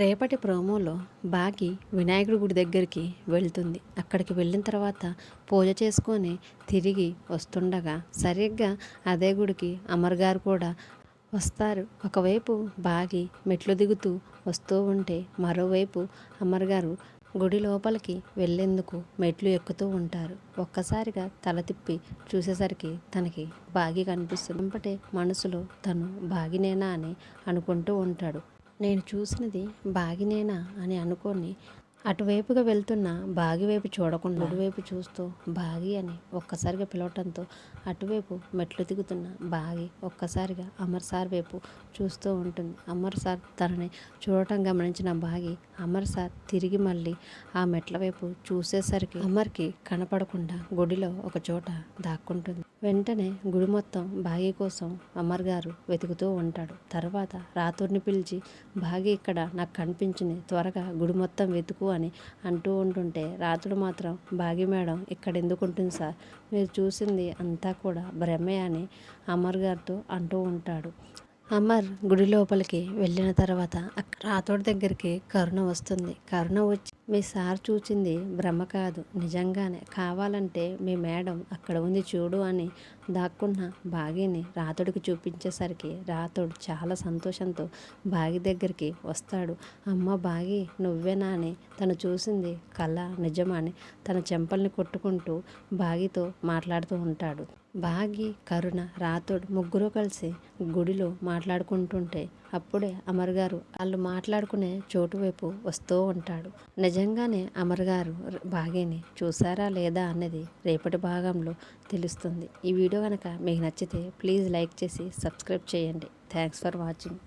రేపటి ప్రోమోలో బాగి వినాయకుడి గుడి దగ్గరికి వెళ్తుంది. అక్కడికి వెళ్ళిన తర్వాత పూజ చేసుకొని తిరిగి వస్తుండగా సరిగ్గా అదే గుడికి అమర్ గారు కూడా వస్తారు. ఒకవైపు బాగి మెట్లు దిగుతూ వస్తూ ఉంటే మరోవైపు అమర్ గారు గుడి లోపలికి వెళ్ళేందుకు మెట్లు ఎక్కుతూ ఉంటారు. ఒక్కసారిగా తల తిప్పి చూసేసరికి తనకి బాగి కనిపిస్తుంది. వెంపటే మనసులో తను బాగినేనా అని అనుకుంటూ ఉంటాడు. నేను చూసినది బాగినేనా అని అనుకొని అటువైపుగా వెళ్తున్న బాగి వైపు చూడకుండా అటువైపు చూస్తూ బాగి అని ఒక్కసారిగా పిలవటంతో అటువైపు మెట్లు దిగుతున్న బాగి ఒక్కసారిగా అమర్ సార్ వైపు చూస్తూ ఉంటుంది. అమర్ సార్ తనని చూడటం గమనించిన బాగి అమర్ సార్ తిరిగి మళ్ళీ ఆ మెట్ల వైపు చూసేసరికి అమర్కి కనపడకుండా గుడిలో ఒక చోట దాక్కుంటుంది. వెంటనే గుడి మొత్తం బాగి కోసం అమర్ గారు వెతుకుతూ ఉంటాడు. తర్వాత రాతుడిని పిలిచి బాగి ఇక్కడ నాకు కనిపించింది త్వరగా గుడి మొత్తం వెతుకు అని అంటూ ఉంటుంటే రాతుడు మాత్రం బాగి మేడం ఇక్కడ ఎందుకు ఉంటుంది సార్? మీరు చూసింది అంతా కూడా భ్రమే అని అమర్ గారితో అంటూ ఉంటాడు. అమర్ గుడి లోపలికి వెళ్ళిన తర్వాత అక్కడ రాతోడి దగ్గరికి కరుణ వస్తుంది. కరుణ వచ్చి మీ సార్ చూచింది భ్రమ కాదు. నిజంగానే కావాలంటే మీ మేడం అక్కడ ఉంది చూడు అని దాక్కున్న బాగిని రాతుడికి చూపించేసరికి రాతుడు చాలా సంతోషంతో బాగి దగ్గరికి వస్తాడు. అమ్మ బాగి నువ్వేనా అని తను చూసింది కళ నిజమా అని తన చెంపల్ని కొట్టుకుంటూ బాగితో మాట్లాడుతూ ఉంటాడు. బాగి కరుణ రాతోడు ముగ్గురు కలిసి గుడిలో మాట్లాడుకుంటుంటే అప్పుడే అమర్ గారు వాళ్ళు మాట్లాడుకునే చోటు వైపు వస్తూ ఉంటాడు. నిజంగానే అమర్ గారు బాగిని చూసారా లేదా అన్నది రేపటి భాగంలో తెలుస్తుంది. ఈ వీడియో కనుక మీకు నచ్చితే ప్లీజ్ లైక్ చేసి సబ్స్క్రైబ్ చేయండి. Thanks for watching.